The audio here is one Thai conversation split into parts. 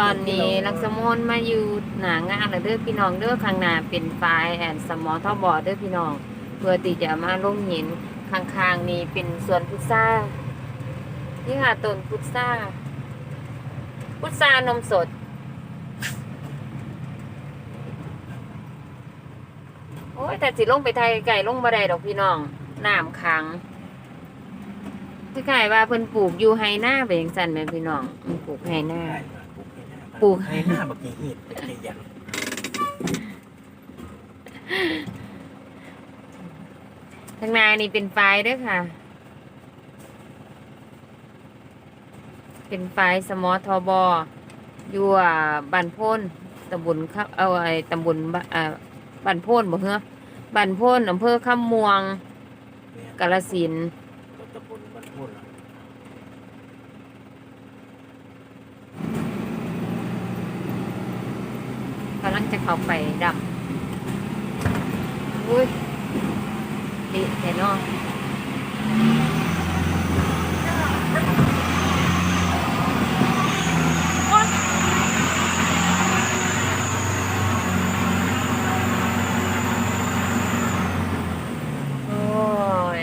ตอนนี้ลักษมนมาอยู่หนางานแล้วเด้อพี่น้องเด้อข้างหน้าเป็นไฟแอนสมอทอบอเด้อพี่น้อง เพื่อที่จะมาลงหินข้างๆนี้เป็นสวนพุทรานี่ค่ะต้นพุทราพุทรานมสด โอ้ยแต่สิลงไปไทยไก่ลงบ่ได้ดอกพี่น้องน้ำขังคือไก่ว่าเพิ่นปลูกอยู่ไฮหน้าไปอย่างสั่นแม่พี่น้องมันปลูกไฮหน้า ปลูกให้หน้าบักกี้หีดบักกี้ยันทางนานี่เป็นไฟเด้วยค่ะ เป็นไฟสมอทอบออยู่อ่าบ้านโพ้นตำบลครับเอาไอ้ตำบลบ้านอ่าบ้านโพ้นบ่เหรอบ้านโพ้นอำเภอคำม่วง กาฬสินธุ์ ตำบลบ้านพูด กำ ลังจะเข้าไปดับอุ้ยดิแต่นอโอ้ย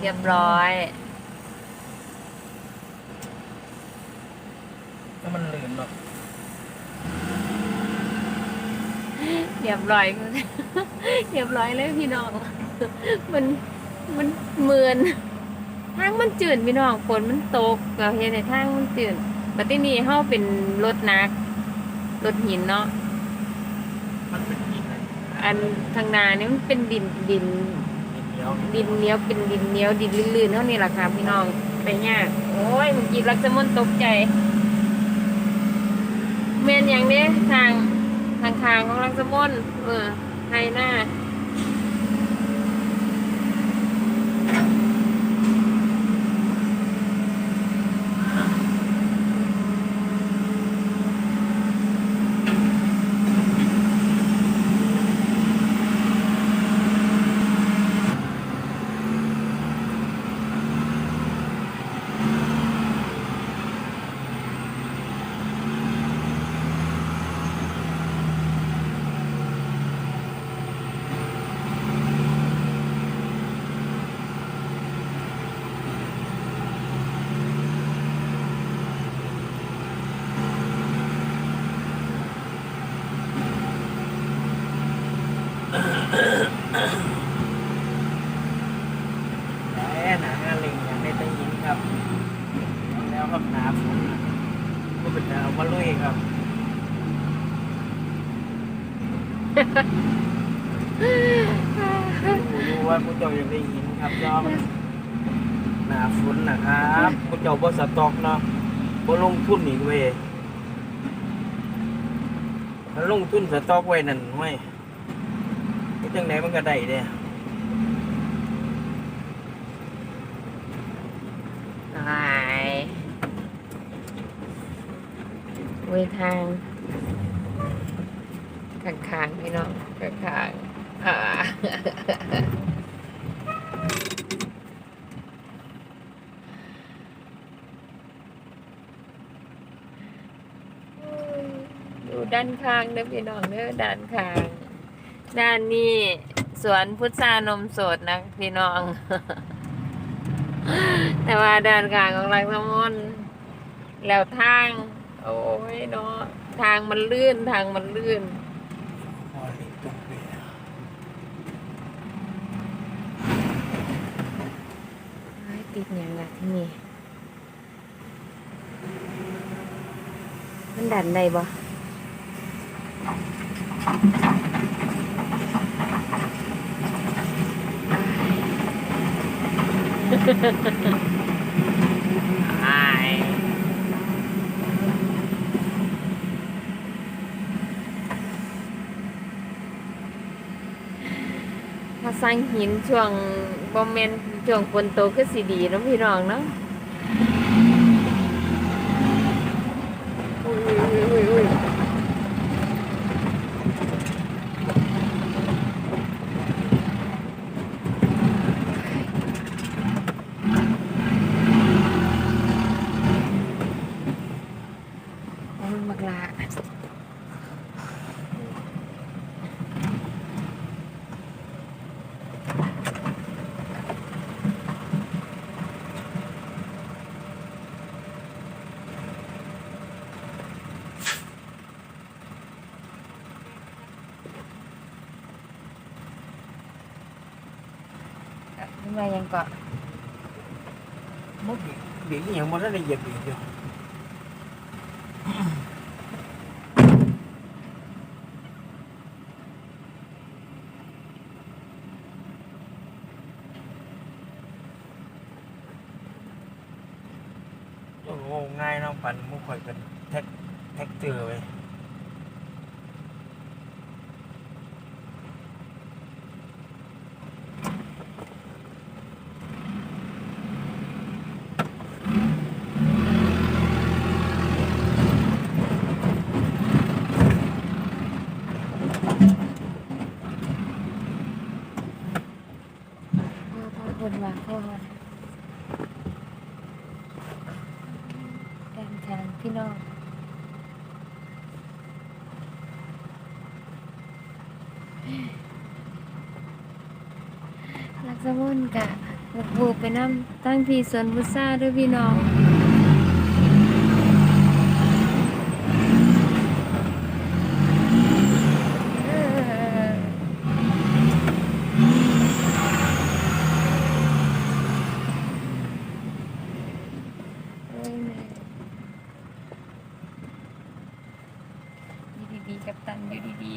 เรียบร้อย ถ้ามันลื่นเนาะ เรียบร้อยเรียบร้อยเลยพี่น้อง มันมันเหมือนทางมันจืดพี่น้องฝนมันตกเราเห็นในทางมันจืดบัดนี้นี่เฮาเป็นรถหนักรถหินเนาะมันเป็นหินนะอันทางหนานี่มันเป็นดินดินนิดเดียวดินเหนียวเป็นดินเหนียวดินลื่นๆเท่านี้แหละค่ะพี่น้องไปยากโอ้ยเมื่อกี้รักสมนตกใจเมนอย่างนี้ทาง ทางทางของรังสมนเออให้หน้า แต่หนางานเล็งอย่างได้แต่หินครับ แล้วครับหนาฝนนะก็เป็นแนว มาลุยครับ รู้ว่าคุณเจ้าอยากได้หินครับยอมหนาฝนนะครับคุณเจ้าบ่สต็อกเนาะบ่ลงทุนอีกเว้ยถ้าลงทุนสต็อกไว้นั่นไว้ยจังไหนมันก็ได้เด้ ตาย เวทางข้างๆพี่น้องข้างๆอ่าดูด้านข้างเด้อพี่น้องเด้อด้านข้าง ด้านนี้สวนพุทรานมสดนะพี่น้อง แต่ว่าด้านข้างของลังสมนแล้วทาง โอ้ยเนาะทางมันลื่นทางมันลื่นพอเล็กตุกเลยเฮ้ยติดอย่างละที่นี่ มันดันได้บ่อายถ้า สร้างหินช่วงบ่แม่นช่วงฝนตกคือสิดีเนาะพี่น้องเนาะอุ้ยอุ้ย อุ้ยอุ้ยมายังเกาะบ่เบรกเบรกอหย่างบ่ทันได้เหยียบเบรกอยู่โอ้โหง่ายเนาะปั่นมุกข่อยเป็นแท็กแท็กเตอร์ไว้ย พ่อพ่อคนมาพ่อแดนทางพี่น้อง สะมุนกะบุกบุกไปน้ำตั้งพี่สวนพุทราด้วยพี่น้อง เออโอ้ยแม่อยู่ดีๆกับตันอยู่ดี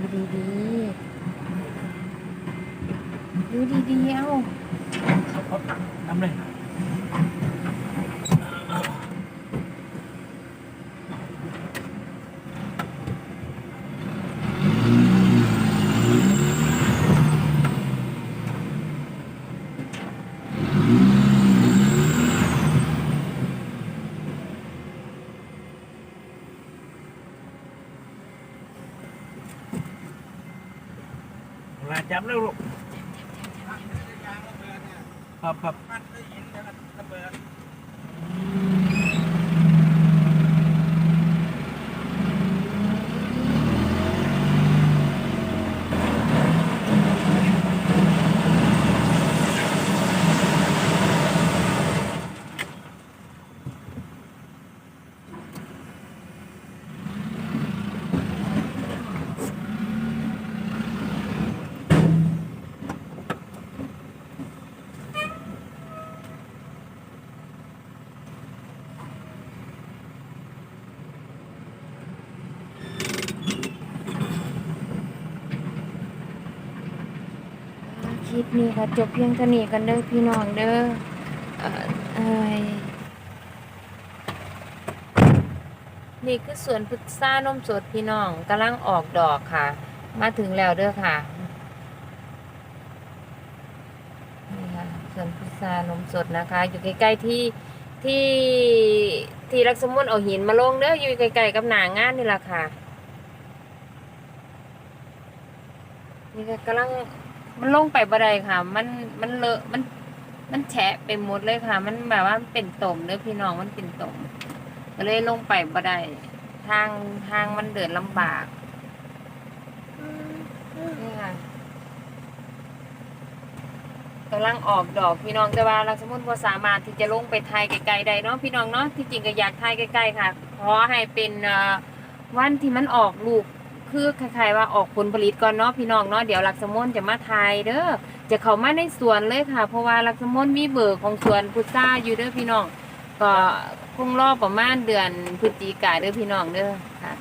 ดูดีดีดูดีดีเอ้าทำเลย เวลาจับแล้วลูกครับครับ คลิปนี้ค่ะจบเพียงเท่านี้กันเด้อพี่น้องเด้อเอ่อเอ้ยนี่คือสวนพุทรานมสดพี่น้องกำลังออกดอกค่ะ มาถึงแล้วเด้อค่ะนี่ค่ะสวนพุทรานมสดนะคะ อยู่ใกล้ๆที่ที่ที่รักสมุนเอาหินมาลงเด้ออยู่ใกล้ๆกับหนางานนี่แหละค่ะ นี่ก็กำลัง มันลงไปบ่ได้ค่ะ มันมันเลอะมันมันแฉะไปหมดเลยค่ะ มันแบบว่าเป็นตมเด้อพี่น้องมันเป็นตมก็เลยลงไปบ่ได้ทางทางมันเดินลำบากนี่ค่ะกำลังออกดอกพี่น้องแต่ว่าเราสมมติว่าสามารถที่จะลงไปไทยไกลๆได้เนาะพี่น้องเนาะที่จริงก็อยากไทยใกล้ๆค่ะขอให้เป็นวันที่มันออกลูก คือคล้ายๆว่าออกผลผลิตก่อนเนาะพี่น้องเนาะเดี๋ยวลักษมนจะมาทายเด้อจะเข้ามาในสวนเลยค่ะ เพราะว่าลักษมนมีเบอร์ของสวนพุทราอยู่เด้อพี่น้อง ก็คงรอบประมาณเดือนพฤศจิกาเด้อพี่น้องเด้อค่ะ